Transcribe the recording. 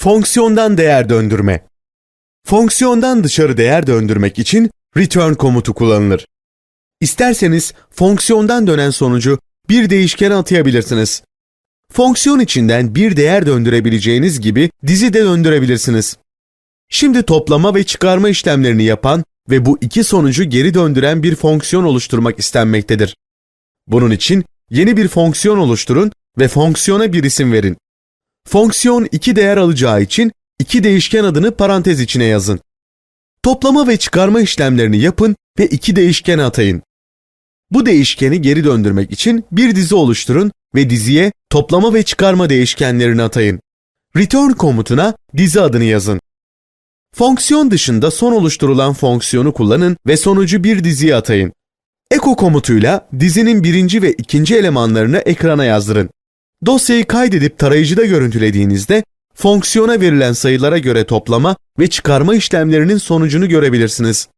Fonksiyondan değer döndürme. Fonksiyondan dışarı değer döndürmek için return komutu kullanılır. İsterseniz fonksiyondan dönen sonucu bir değişkene atayabilirsiniz. Fonksiyon içinden bir değer döndürebileceğiniz gibi dizi de döndürebilirsiniz. Şimdi toplama ve çıkarma işlemlerini yapan ve bu iki sonucu geri döndüren bir fonksiyon oluşturmak istenmektedir. Bunun için yeni bir fonksiyon oluşturun ve fonksiyona bir isim verin. Fonksiyon iki değer alacağı için iki değişken adını parantez içine yazın. Toplama ve çıkarma işlemlerini yapın ve iki değişkene atayın. Bu değişkeni geri döndürmek için bir dizi oluşturun ve diziye toplama ve çıkarma değişkenlerini atayın. Return komutuna dizi adını yazın. Fonksiyon dışında son oluşturulan fonksiyonu kullanın ve sonucu bir diziye atayın. Echo komutuyla dizinin birinci ve ikinci elemanlarını ekrana yazdırın. Dosyayı kaydedip tarayıcıda görüntülediğinizde fonksiyona verilen sayılara göre toplama ve çıkarma işlemlerinin sonucunu görebilirsiniz.